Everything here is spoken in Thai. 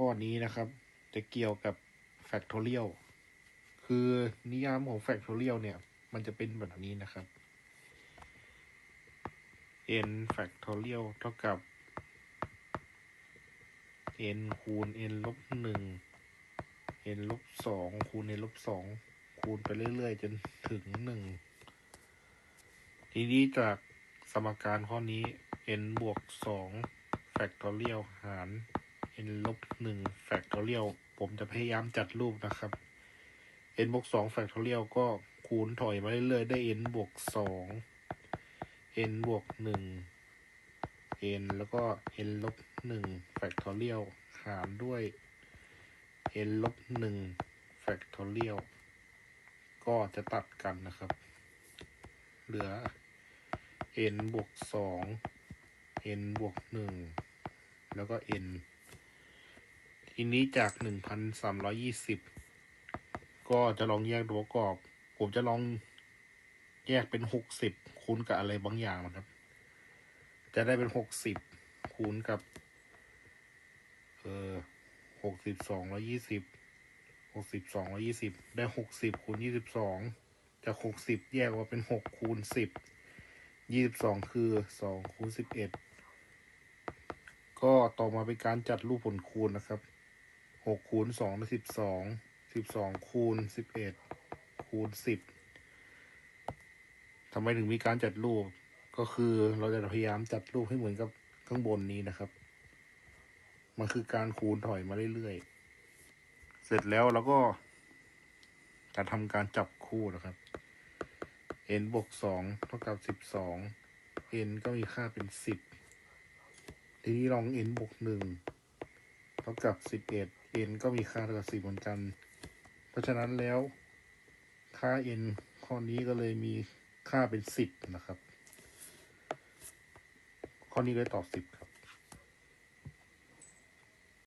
ข้อนี้นะครับ จะเกี่ยวกับ factorial คือนิยามของ factorial เนี่ย มันจะเป็นแบบนี้นะครับ n factorial เท่ากับ n คูณ n ลบหนึ่ง n ลบสองคูณ n ลบสองคูณไปเรื่อย ๆ จนถึงหนึ่งทีนี้จากสมการข้อนี้ n บวกสอง factorial หาร n ลบหนึ่ง factorial ผมจะพยายามจัดรูปนะครับ n บวกสอง factorial ก็คูณถอยมาเรื่อยๆ ได้ n บวกสอง n บวกหนึ่ง n แล้วก็ n ลบหนึ่ง factorial หารด้วย n ลบหนึ่ง factorial ก็จะตัดกันนะครับ เหลือ n บวกสอง n บวกหนึ่งแล้วก็ n ทีนี้จากหนึ่งพันสามร้อยี่สิบก็จะลองแยกตัวประกอบ ผมจะลองแยกเป็นหกสิบคูณกับอะไรบางอย่างนะครับ จะได้เป็นหกสิบคูณกับ เออหกสิบสองร้อยี่สิบหกสิบสองร้อยี่สิบได้หกสิบคูณยี่สิบสองจากหกสิบแยกออกมาเป็นหกคูณสิบยี่สิบสองคือสองคูณสิบเอ็ดก็ต่อมาเป็นการจัดรูปผลคูณนะครับ หกคูณสองได้สิบสองสิบสองคูณสิบเอ็ดคูณสิบทำไมถึงมีการจัดรูปก็คือเราจะพยายามจัดรูปให้เหมือนกับข้างบนนี้นะครับ มันคือการคูณถอยมาเรื่อยๆ เสร็จแล้วเราก็จะทำการจับคู่นะครับ n บวกสองเท่ากับสิบสอง n ก็มีค่าเป็นสิบทีนี้ลอง n บวกหนึ่งเท่ากับสิบเอ็ด n ก็มีค่าเท่ากับสิบเหมือนกัน เพราะฉะนั้นแล้วค่า n ข้อนี้ก็เลยมีค่าเป็นสิบนะครับ ข้อนี้เลยตอบสิบครับ